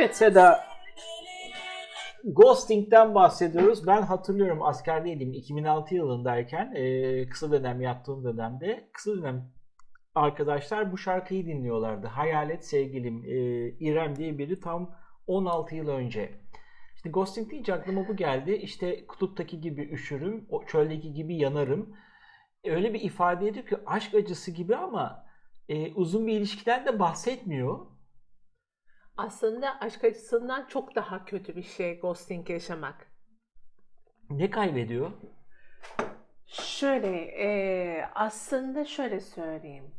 Evet Seda, Ghosting'den bahsediyoruz. Ben hatırlıyorum askerdeydim 2006 yılındayken e, kısa dönem yaptığım dönemde kısa dönem arkadaşlar bu şarkıyı dinliyorlardı. Hayalet Sevgilim e, İrem diye biri tam 16 yıl önce. İşte ghosting deyince aklıma bu geldi. İşte kutuptaki gibi üşürüm, o çöldeki gibi yanarım. Öyle bir ifade ediyor ki aşk acısı gibi ama e, uzun bir ilişkiden de bahsetmiyor. Aslında aşk acısından çok daha kötü bir şey ghosting yaşamak. Ne kaybediyor? Şöyle, e, aslında şöyle söyleyeyim.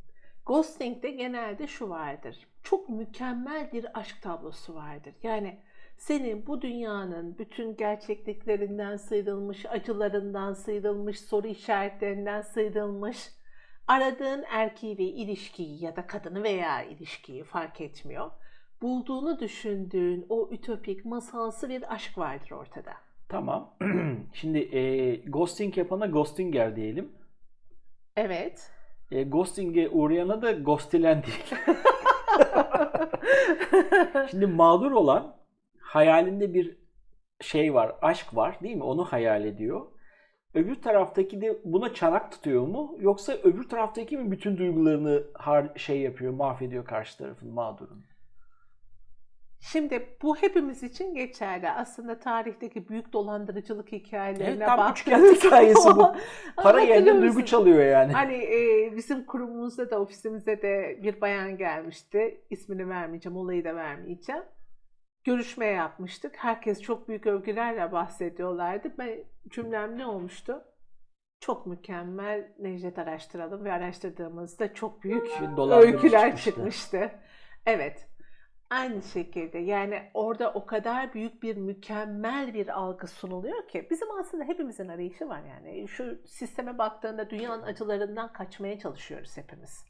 Ghosting'de genelde şu vardır. Çok mükemmel bir aşk tablosu vardır. Yani senin bu dünyanın bütün gerçekliklerinden sıyrılmış, acılarından sıyrılmış, soru işaretlerinden sıyrılmış, aradığın erkeği ve ilişkiyi ya da kadını veya ilişkiyi fark etmiyor. Bulduğunu düşündüğün o ütopik, masalsı bir aşk vardır ortada. Tamam. Şimdi e, ghosting yapana ghostinger diyelim. Evet. E, ghosting'e uğrayana da ghostilen değil. Şimdi mağdur olan hayalinde bir şey var, aşk var değil mi? Onu hayal ediyor. Öbür taraftaki de buna çanak tutuyor mu? Yoksa öbür taraftaki mi bütün duygularını har şey yapıyor, mahvediyor karşı tarafın, mağdurun? Şimdi bu hepimiz için geçerli. Aslında tarihteki büyük dolandırıcılık hikayelerine Evet, tam üçgen hikayesi bu. Para yerine duygu çalıyor yani. Hani e, bizim kurumumuzda da ofisimize de bir bayan gelmişti. İsmini vermeyeceğim, olayı da vermeyeceğim. Görüşme yapmıştık. Herkes çok büyük övgülerle bahsediyorlardı. Ben cümlem ne olmuştu? Çok mükemmel Necdet araştıralım ve araştırdığımızda çok büyük öyküler çıkmıştı. çıkmıştı. Evet. Aynı şekilde yani orada o kadar büyük bir mükemmel bir algı sunuluyor ki bizim aslında hepimizin arayışı var yani. Şu sisteme baktığında dünyanın acılarından kaçmaya çalışıyoruz hepimiz.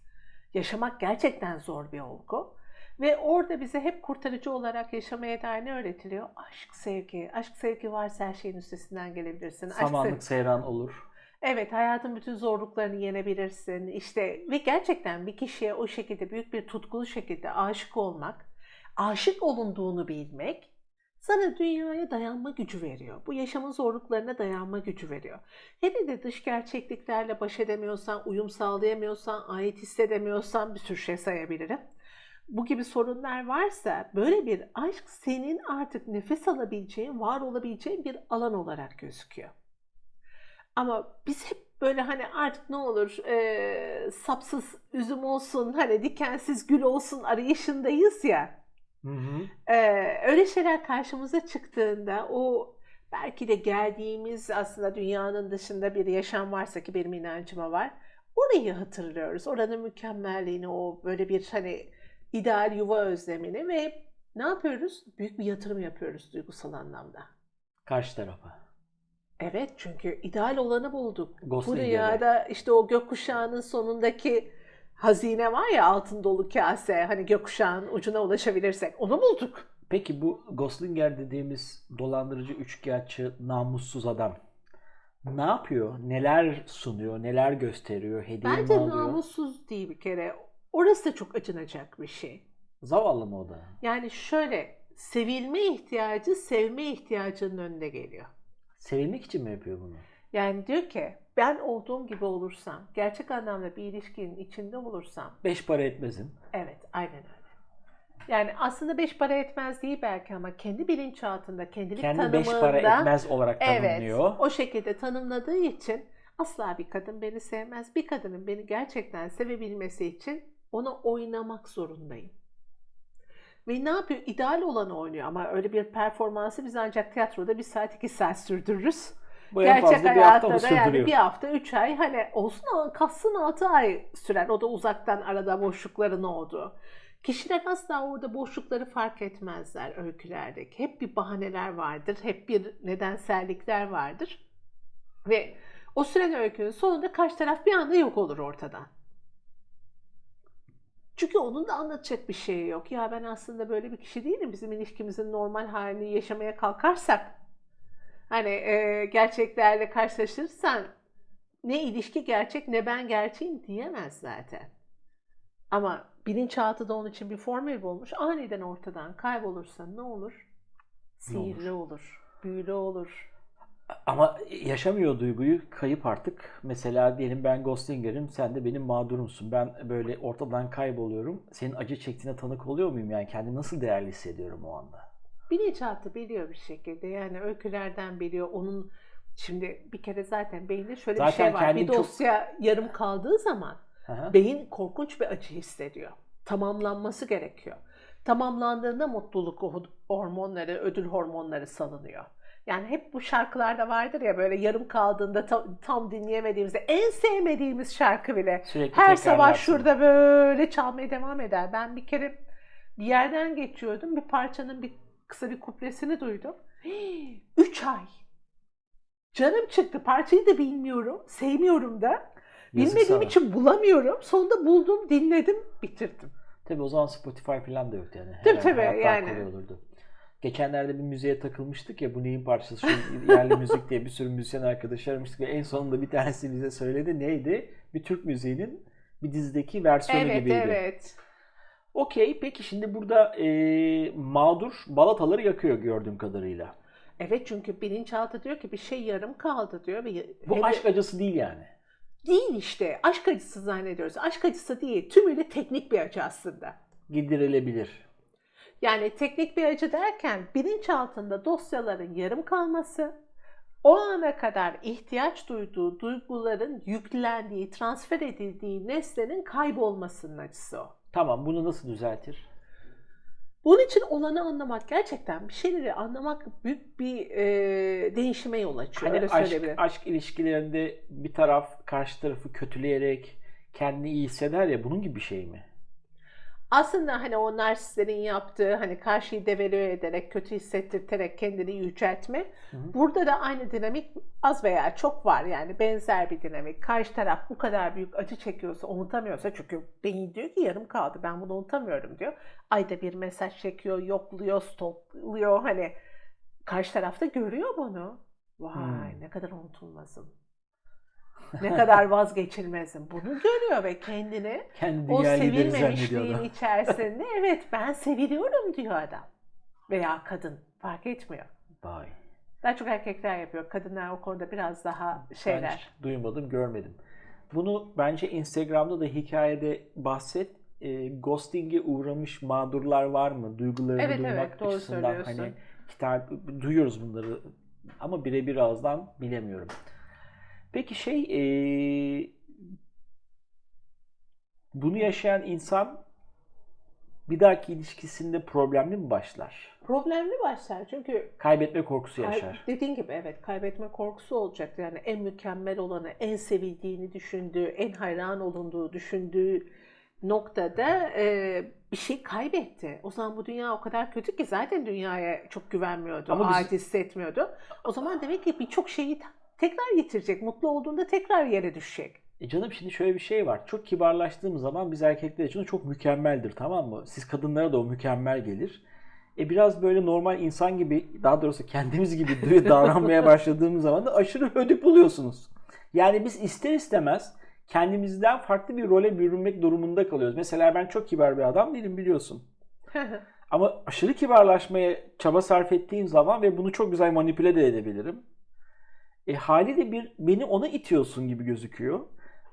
Yaşamak gerçekten zor bir olgu. Ve orada bize hep kurtarıcı olarak yaşamaya dair ne öğretiliyor? Aşk, sevgi. Aşk, sevgi varsa her şeyin üstesinden gelebilirsin. Aşk, Samanlık seyran olur. Evet, hayatın bütün zorluklarını yenebilirsin. İşte ve gerçekten bir kişiye o şekilde büyük bir tutkulu şekilde aşık olmak, aşık olunduğunu bilmek sana dünyaya dayanma gücü veriyor. Bu yaşamın zorluklarına dayanma gücü veriyor. Hele de dış gerçekliklerle baş edemiyorsan, uyum sağlayamıyorsan, ait hissedemiyorsan bir sürü şey sayabilirim. Bu gibi sorunlar varsa böyle bir aşk senin artık nefes alabileceğin, var olabileceğin bir alan olarak gözüküyor. Ama biz hep böyle hani artık ne olur e, sapsız üzüm olsun, hani dikensiz gül olsun arayışındayız ya. Hı hı. Ee, öyle şeyler karşımıza çıktığında o belki de geldiğimiz aslında dünyanın dışında bir yaşam varsa ki benim inancıma var. Orayı hatırlıyoruz. Oranın mükemmelliğini, o böyle bir hani ideal yuva özlemini ve ne yapıyoruz? Büyük bir yatırım yapıyoruz duygusal anlamda. Karşı tarafa. Evet çünkü ideal olanı bulduk. Ghost Bu dünyada işte o gökkuşağının sonundaki hazine var ya altın dolu kase hani gökkuşağın ucuna ulaşabilirsek onu bulduk. Peki bu Goslinger dediğimiz dolandırıcı üçkağıtçı namussuz adam ne yapıyor? Neler sunuyor? Neler gösteriyor? Hediye mi Bence alıyor? namussuz değil bir kere. Orası da çok acınacak bir şey. Zavallı mı o da? Yani şöyle sevilme ihtiyacı sevme ihtiyacının önüne geliyor. Sevilmek için mi yapıyor bunu? Yani diyor ki ben olduğum gibi olursam, gerçek anlamda bir ilişkinin içinde olursam, Beş para etmezim. evet aynen öyle. Yani aslında beş para etmez değil belki ama kendi bilinçaltında, kendilik Kendi tanımında beş para etmez olarak evet, tanımlıyor. o şekilde tanımladığı için asla bir kadın beni sevmez. Bir kadının beni gerçekten sevebilmesi için ona oynamak zorundayım. Ve ne yapıyor? İdeal olanı oynuyor ama öyle bir performansı biz ancak tiyatroda bir saat iki saat sürdürürüz. Bu en Gerçek fazla bir hafta mı yani bir hafta, üç ay hani olsun ama kalsın altı ay sürer. O da uzaktan arada boşlukların olduğu. Kişiler asla orada boşlukları fark etmezler öykülerdeki. Hep bir bahaneler vardır, hep bir nedensellikler vardır. Ve o süren öykünün sonunda karşı taraf bir anda yok olur ortadan. Çünkü onun da anlatacak bir şey yok. Ya ben aslında böyle bir kişi değilim. Bizim ilişkimizin normal halini yaşamaya kalkarsak hani e, gerçeklerle karşılaşırsan ne ilişki gerçek ne ben gerçeğim diyemez zaten. Ama bilinçaltı da onun için bir formül bulmuş. Aniden ortadan kaybolursa ne olur? Sihirli olur, büyülü olur. Ama yaşamıyor duyguyu, kayıp artık. Mesela diyelim ben Ghostinger'im, sen de benim mağdurumsun. Ben böyle ortadan kayboluyorum. Senin acı çektiğine tanık oluyor muyum yani? Kendimi nasıl değerli hissediyorum o anda? Bilinçaltı biliyor bir şekilde. Yani öykülerden biliyor. Onun şimdi bir kere zaten beyinde şöyle bir Zaten şey var. Bir kendini çok- dosya yarım kaldığı zaman hı. beyin korkunç bir acı hissediyor. Tamamlanması gerekiyor. Tamamlandığında mutluluk ho- hormonları, ödül hormonları salınıyor. Yani hep bu şarkılarda vardır ya böyle yarım kaldığında tam, tam dinleyemediğimizde en sevmediğimiz şarkı bile Sürekli her sabah şurada böyle çalmaya devam eder. Ben bir kere bir yerden geçiyordum. Bir parçanın bir kısa bir kuplesini duydum. Hii, Üç ay. Canım çıktı. Parçayı da bilmiyorum. Sevmiyorum da. Yazık Bilmediğim sana. için bulamıyorum. Sonunda buldum, dinledim, bitirdim. Tabii o zaman Spotify falan da yoktu yani. Tabii, Her- tabii, hayat daha yani. kolay olurdu. Geçenlerde bir müziğe takılmıştık ya bu neyin parçası şu yerli müzik diye bir sürü müzisyen arkadaş aramıştık ve en sonunda bir tanesi bize söyledi neydi? Bir Türk müziğinin bir dizideki versiyonu Evet, gibiydi. evet. Okey peki şimdi burada e, mağdur balataları yakıyor gördüğüm kadarıyla. Evet çünkü bilinçaltı diyor ki bir şey yarım kaldı diyor. Ve Bu hele- aşk acısı değil yani. değil işte. Aşk acısı zannediyoruz. Aşk acısı değil. Tümüyle teknik bir acı aslında. Gidirilebilir. Yani teknik bir acı derken bilinçaltında dosyaların yarım kalması, o ana kadar ihtiyaç duyduğu duyguların yüklendiği, transfer edildiği nesnenin kaybolmasının acısı o. Tamam bunu nasıl düzeltir? Bunun için olanı anlamak gerçekten bir şeyleri anlamak büyük bir e, değişime yol açıyor. Hani Öyle aşk, aşk ilişkilerinde bir taraf karşı tarafı kötüleyerek kendini iyi hisseder ya bunun gibi bir şey mi? Aslında hani o narsistlerin yaptığı hani karşıyı devalüe ederek, kötü hissettirterek kendini yüceltme. hı. Burada da aynı dinamik az veya çok var yani benzer bir dinamik. Karşı taraf bu kadar büyük acı çekiyorsa, unutamıyorsa çünkü beyin diyor ki yarım kaldı ben bunu unutamıyorum diyor. Ayda bir mesaj çekiyor, yokluyor, stokluyor hani karşı tarafta görüyor bunu. Vay Hmm. ne kadar unutulmazım. Ne kadar vazgeçilmezim. Bunu görüyor ve kendini Kendi o sevilmemişliğin içerisinde evet ben seviliyorum diyor adam. Veya kadın fark etmiyor. Vay. Daha çok erkekler yapıyor. Kadınlar o konuda biraz daha Ben şeyler. hiç duymadım, görmedim. Bunu bence Instagram'da da hikayede bahset. E, ghosting'e uğramış mağdurlar var mı? Duygularını Evet, duymak evet, doğru açısından söylüyorsun. hani kitap duyuyoruz bunları ama birebir ağızdan bilemiyorum. Peki şey e, bunu yaşayan insan bir dahaki ilişkisinde problemli mi başlar? Problemli başlar çünkü Kaybetme korkusu kay- yaşar. dediğin gibi evet kaybetme korkusu olacak. Yani en mükemmel olanı, en sevildiğini düşündüğü, en hayran olunduğu düşündüğü noktada e, bir şey kaybetti. O zaman bu dünya o kadar kötü ki zaten dünyaya çok güvenmiyordu, Ama biz- ait hissetmiyordu. O zaman demek ki birçok şeyi tekrar yitirecek. Mutlu olduğunda tekrar yere düşecek. E canım şimdi şöyle bir şey var. Çok kibarlaştığımız zaman biz erkekler için çok mükemmeldir tamam mı? Siz kadınlara da o mükemmel gelir. E biraz böyle normal insan gibi daha doğrusu kendimiz gibi davranmaya başladığımız zaman da aşırı ödü buluyorsunuz. Yani biz ister istemez kendimizden farklı bir role bürünmek durumunda kalıyoruz. Mesela ben çok kibar bir adam değilim biliyorsun. Ama aşırı kibarlaşmaya çaba sarf ettiğim zaman ve bunu çok güzel manipüle de edebilirim. E, haliyle bir beni ona itiyorsun gibi gözüküyor.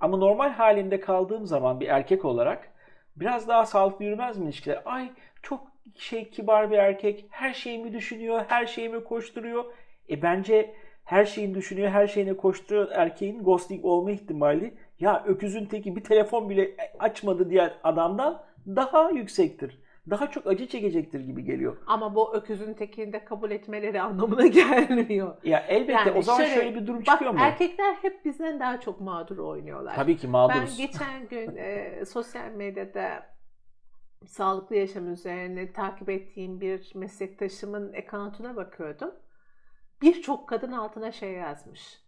Ama normal halinde kaldığım zaman bir erkek olarak biraz daha sağlıklı yürümez mi ilişkiler? Ay çok şey kibar bir erkek, her şeyimi düşünüyor, her şeyimi koşturuyor. E bence her şeyini düşünüyor, her şeyine koşturuyor erkeğin ghosting olma ihtimali ya öküzün teki bir telefon bile açmadı diğer adamdan daha yüksektir. Daha çok acı çekecektir gibi geliyor. Ama bu öküzün tekini de kabul etmeleri anlamına gelmiyor. Ya elbette Yani o zaman şöyle, şöyle bir durum Bak çıkıyor mu? erkekler hep bizden daha çok mağdur oynuyorlar. Tabii ki Ben mağduruz. geçen gün e, sosyal medyada sağlıklı yaşam üzerine takip ettiğim bir meslektaşımın account'una bakıyordum. Birçok kadın altına şey yazmış.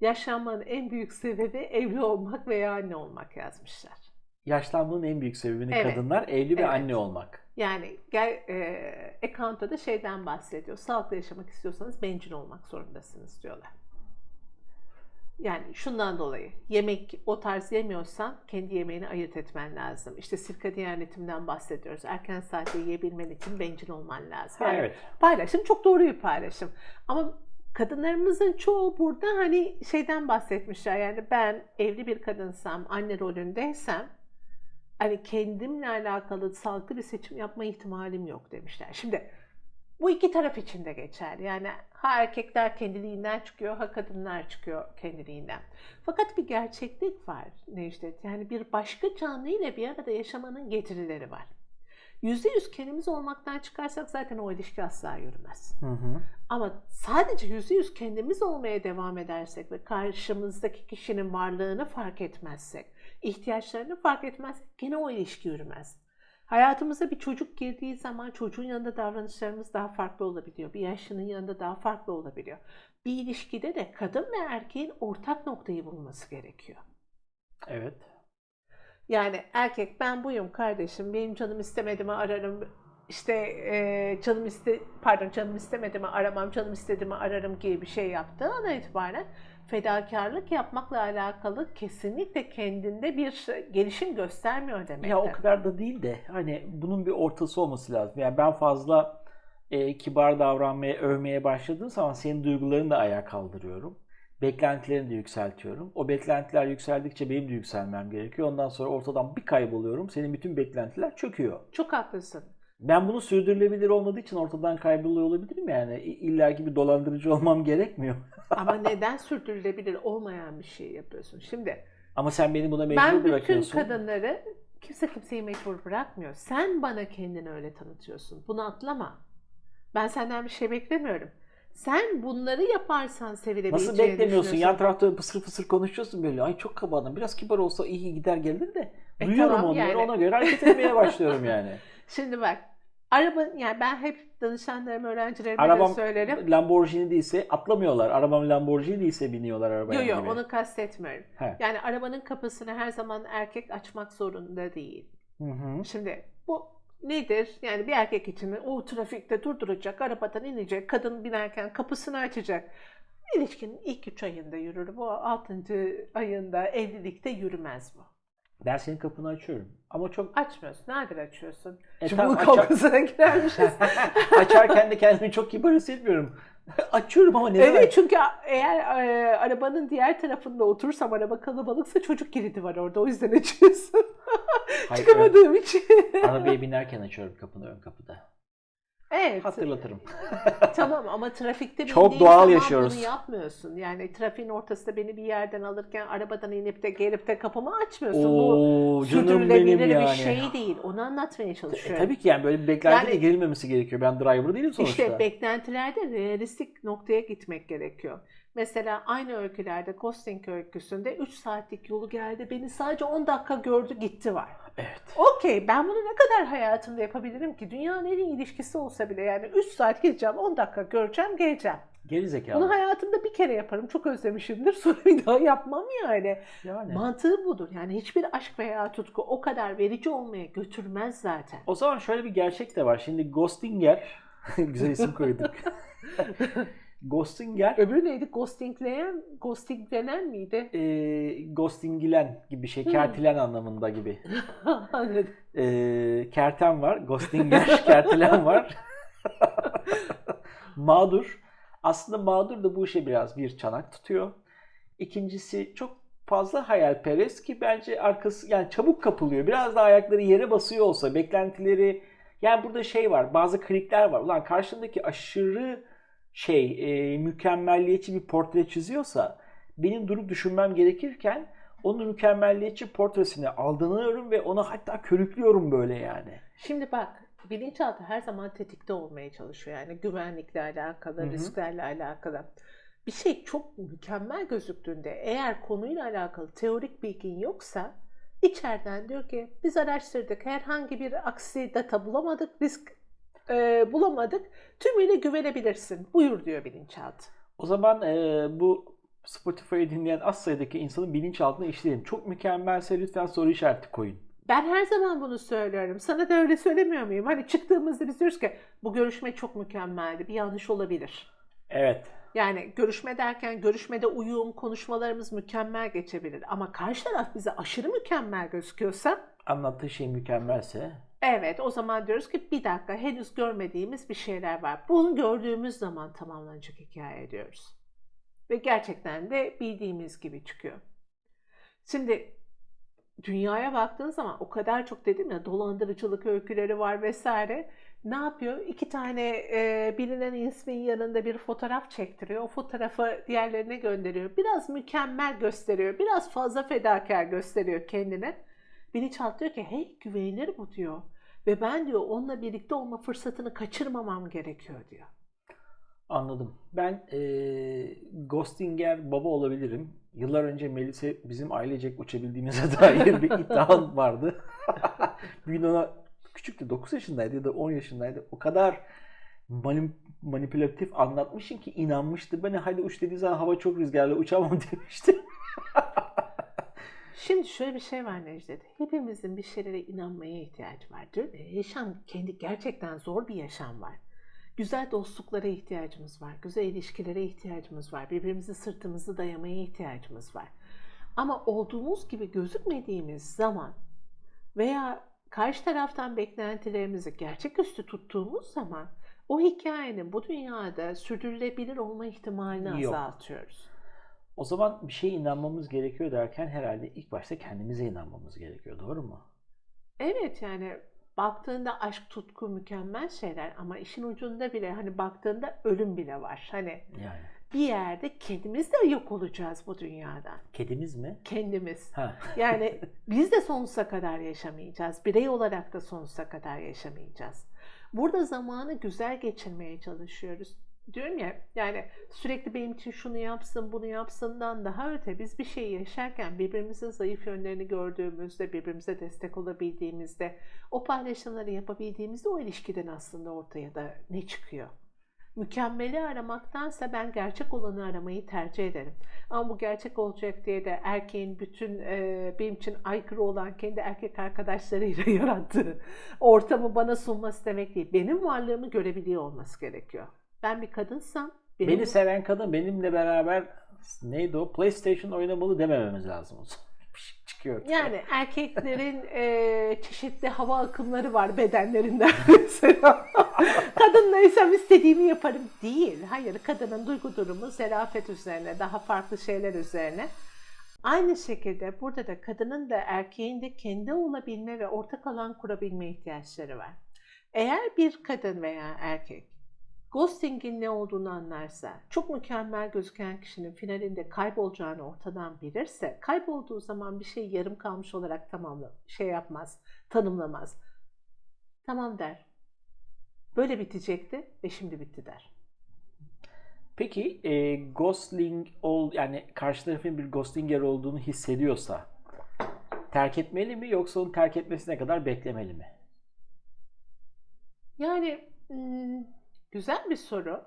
Yaşlanmanın en büyük sebebi evli olmak veya anne olmak yazmışlar. Yaşlanmanın en büyük sebebini Evet. kadınlar evli ve Evet. anne olmak. Yani gel, e, account'ta da şeyden bahsediyor. Sağlıklı yaşamak istiyorsanız bencil olmak zorundasınız diyorlar. Yani şundan dolayı yemek o tarz yemiyorsan kendi yemeğini ayırt etmen lazım. İşte sirkadiyen ritimden bahsediyoruz. Erken saatte yiyebilmen için bencil olman lazım. Yani Evet. paylaşım çok doğru bir paylaşım. Ama kadınlarımızın çoğu burada hani şeyden bahsetmişler. Yani ben evli bir kadınsam, anne rolündeysem hani kendimle alakalı sağlıklı bir seçim yapma ihtimalim yok demişler. Şimdi bu iki taraf için de geçerli. Yani ha erkekler kendiliğinden çıkıyor, ha kadınlar çıkıyor kendiliğinden. Fakat bir gerçeklik var Necdet. Yani bir başka canlı ile bir arada yaşamanın getirileri var. Yüzde yüz kendimiz olmaktan çıkarsak zaten o ilişki asla yürümez. Hı hı. Ama sadece yüzde yüz kendimiz olmaya devam edersek ve karşımızdaki kişinin varlığını fark etmezsek, ihtiyaçlarını fark etmezsek gene o ilişki yürümez. Hayatımıza bir çocuk girdiği zaman çocuğun yanında davranışlarımız daha farklı olabiliyor. Bir yaşlının yanında daha farklı olabiliyor. Bir ilişkide de kadın ve erkeğin ortak noktayı bulması gerekiyor. Evet. Yani erkek ben buyum kardeşim benim canım istemedi mi ararım işte e, canım iste pardon canım istemedi mi aramam canım istedi mi ararım gibi bir şey yaptığı ana itibaren fedakarlık yapmakla alakalı kesinlikle kendinde bir gelişim göstermiyor demektir. Ya o kadar da değil de hani bunun bir ortası olması lazım. Yani ben fazla e, kibar davranmaya, övmeye başladığım zaman senin duygularını da ayağa kaldırıyorum. Beklentilerini de yükseltiyorum. O beklentiler yükseldikçe benim de yükselmem gerekiyor. Ondan sonra ortadan bir kayboluyorum. Senin bütün beklentiler çöküyor. Çok haklısın. Ben bunu sürdürülebilir olmadığı için ortadan kayboluyor olabilirim yani. İlla gibi bir dolandırıcı olmam gerekmiyor. Ama neden sürdürülebilir olmayan bir şey yapıyorsun? Şimdi Ama sen beni buna mecbur ben bütün bırakıyorsun. kadınları kimse kimseyi mecbur bırakmıyor. Sen bana kendini öyle tanıtıyorsun. Bunu atlama. Ben senden bir şey beklemiyorum. Sen bunları yaparsan sevilebileceğini Nasıl beklemiyorsun? Yan tarafta fısır fısır konuşuyorsun böyle. Ay çok kaba adam. Biraz kibar olsa iyi gider gelir de. E Duyuyorum tamam onları yani. ona göre hareket etmeye başlıyorum yani. Şimdi bak. Araba yani ben hep danışanlarım, öğrencilerime Arabam de söylerim. Lamborghini değilse atlamıyorlar. Arabam Lamborghini değilse biniyorlar arabaya. Yok yok onu kastetmiyorum. He. Yani arabanın kapısını her zaman erkek açmak zorunda değil. Hı hı. Şimdi bu nedir? Yani bir erkek için o trafikte durduracak, arabadan inecek, kadın binerken kapısını açacak. İlişkinin ilk üç ayında yürür. Bu altıncı ayında evlilikte yürümez bu. Ben senin kapını açıyorum. Ama çok Açmıyorsun. Nadir açıyorsun. E, Çubuğu tamam, açar- kavgasına girermişiz. açarken de kendimi çok kibar hissetmiyorum. Açıyorum ama neden? evet çünkü eğer e, arabanın diğer tarafında oturursam araba kalabalıksa çocuk kilidi var orada. O yüzden açıyorsun. Hayır, Çıkamadığım için. Arabaya binerken açıyorum kapını ön kapıda. Evet. Hatırlatırım. Tamam ama trafikte Çok doğal yaşıyoruz. bunu yapmıyorsun. Yani trafiğin ortasında beni bir yerden alırken arabadan inip de gelip de kapımı açmıyorsun. Bu Oo benim sürdürülebilir yani. bir şey değil. Onu anlatmaya E, çalışıyorum. tabii ki yani böyle bir beklentiyle Yani- girilmemesi gerekiyor. Ben driver değilim sonuçta. İşte beklentilerde realistik noktaya gitmek gerekiyor. Mesela aynı öykülerde Ghosting öyküsünde 3 saatlik yolu geldi. Beni sadece 10 dakika gördü gitti var. Evet. Okey ben bunu ne kadar hayatımda yapabilirim ki? Dünyanın en iyi ilişkisi olsa bile yani 3 saat gideceğim 10 dakika göreceğim geleceğim. Geri zekalı. Bunu hayatımda bir kere yaparım. Çok özlemişimdir. Sonra bir daha yapmam yani. yani. Mantığı budur. Yani hiçbir aşk veya tutku o kadar verici olmaya götürmez zaten. O zaman şöyle bir gerçek de var. Şimdi Ghostinger, güzel isim koyduk. Ghostinger, Öbürü neydi? Ghostingleyen, ghostinglenen miydi? e, ghostingilen gibi şey, kertilen anlamında gibi. Anladım. E, kerten var, Ghostinger, kertilen var. mağdur. Aslında mağdur da bu işe biraz bir çanak tutuyor. İkincisi çok fazla hayalperest ki bence arkası yani çabuk kapılıyor. Biraz da ayakları yere basıyor olsa beklentileri yani burada şey var bazı klikler var. Ulan karşındaki aşırı şey e, mükemmelliyetçi bir portre çiziyorsa benim durup düşünmem gerekirken onun mükemmelliyetçi portresine aldanıyorum ve ona hatta körüklüyorum böyle yani. Şimdi bak bilinçaltı her zaman tetikte olmaya çalışıyor. Yani güvenlikle alakalı, Hı hı. risklerle alakalı. Bir şey çok mükemmel gözüktüğünde eğer konuyla alakalı teorik bilgin yoksa içeriden diyor ki biz araştırdık herhangi bir aksi data bulamadık, risk e, bulamadık. Tümüyle güvenebilirsin. Buyur diyor bilinçaltı. O zaman e, bu Spotify'ı dinleyen az sayıdaki insanın bilinçaltına işleyelim. Çok mükemmelse lütfen soru işareti koyun. Ben her zaman bunu söylüyorum. Sana da öyle söylemiyor muyum? Hani çıktığımızda biz diyoruz ki bu görüşme çok mükemmeldi. Bir yanlış olabilir. Evet. Yani görüşme derken görüşmede uyum, konuşmalarımız mükemmel geçebilir. Ama karşı taraf bize aşırı mükemmel gözüküyorsa Anlattığı şey mükemmelse evet o zaman diyoruz ki bir dakika henüz görmediğimiz bir şeyler var. Bunu gördüğümüz zaman tamamlanacak hikaye diyoruz. Ve gerçekten de bildiğimiz gibi çıkıyor. Şimdi dünyaya baktığın zaman o kadar çok dedim ya dolandırıcılık öyküleri var vesaire. Ne yapıyor? İki tane e, bilinen ismin yanında bir fotoğraf çektiriyor. O fotoğrafı diğerlerine gönderiyor. Biraz mükemmel gösteriyor. Biraz fazla fedakar gösteriyor kendine. Bilinçaltı diyor ki hey güvenilir bu diyor. Ve ben diyor onunla birlikte olma fırsatını kaçırmamam gerekiyor diyor. anladım. Ben eee Ghostinger baba olabilirim. Yıllar önce Melis'e bizim ailecek uçabildiğimize dair bir iddiam vardı. bir gün ona küçüktü 9 yaşındaydı ya da 10 yaşındaydı. O kadar mani- manipülatif anlatmışım ki inanmıştı. Beni hadi uç dediği zaman hava çok rüzgarlı uçamam demişti. Şimdi şöyle bir şey var Necdet. Hepimizin bir şeylere inanmaya ihtiyacı var. Yaşam kendi gerçekten zor bir yaşam var. Güzel dostluklara ihtiyacımız var. Güzel ilişkilere ihtiyacımız var. Birbirimizi sırtımızı dayamaya ihtiyacımız var. Ama olduğumuz gibi gözükmediğimiz zaman veya karşı taraftan beklentilerimizi gerçeküstü tuttuğumuz zaman o hikayenin bu dünyada sürdürülebilir olma ihtimalini Yok. azaltıyoruz. O zaman bir şeye inanmamız gerekiyor derken herhalde ilk başta kendimize inanmamız gerekiyor. Doğru mu? Evet yani baktığında aşk, tutku mükemmel şeyler ama işin ucunda bile hani baktığında ölüm bile var. Hani Yani. bir yerde kendimiz de yok olacağız bu dünyadan. Kedimiz mi? Kendimiz. Ha. Yani biz de sonsuza kadar yaşamayacağız. Birey olarak da sonsuza kadar yaşamayacağız. Burada zamanı güzel geçirmeye çalışıyoruz. Diyorum ya yani sürekli benim için şunu yapsın bunu yapsından daha öte biz bir şey yaşarken birbirimizin zayıf yönlerini gördüğümüzde birbirimize destek olabildiğimizde o paylaşımları yapabildiğimizde o ilişkiden aslında ortaya da ne çıkıyor? Mükemmeli aramaktansa ben gerçek olanı aramayı tercih ederim. Ama bu gerçek olacak diye de erkeğin bütün e, benim için aykırı olan kendi erkek arkadaşlarıyla yarattığı ortamı bana sunması demek değil. Benim varlığımı görebiliyor olması gerekiyor. Ben bir kadınsam benim Beni seven kadın benimle beraber neydi o? PlayStation oynamalı demememiz lazım o zaman. Şey çıkıyor. yani erkeklerin e, çeşitli hava akımları var bedenlerinden mesela. Kadınlaysam istediğimi yaparım değil. Hayır kadının duygu durumu zerafet üzerine daha farklı şeyler üzerine. Aynı şekilde burada da kadının da erkeğin de kendi olabilme ve ortak alan kurabilme ihtiyaçları var. Eğer bir kadın veya erkek ghosting'in ne olduğunu anlarsa, çok mükemmel gözüken kişinin finalinde kaybolacağını ortadan bilirse, kaybolduğu zaman bir şey yarım kalmış olarak tamamla, şey yapmaz, tanımlamaz. Tamam der. Böyle bitecekti ve şimdi bitti der. Peki e, ghosting ol yani karşı tarafın bir ghostinger olduğunu hissediyorsa terk etmeli mi yoksa onu terk etmesine kadar beklemeli mi? Yani güzel bir soru.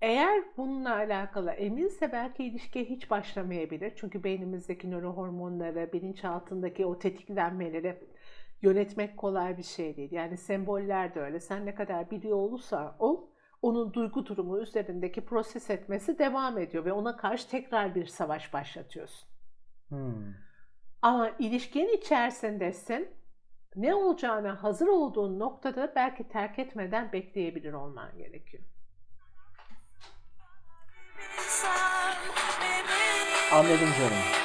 Eğer bununla alakalı eminse belki ilişkiye hiç başlamayabilir. Çünkü beynimizdeki nörohormonları, bilinçaltındaki o tetiklenmeleri yönetmek kolay bir şey değil. Yani semboller de öyle. Sen ne kadar biliyor olursa ol, onun duygu durumu üzerindeki proses etmesi devam ediyor ve ona karşı tekrar bir savaş başlatıyorsun. Hmm. Ama ilişkinin içerisindesin. Ne olacağına hazır olduğun noktada belki terk etmeden bekleyebilir olman gerekiyor. Anladım canım.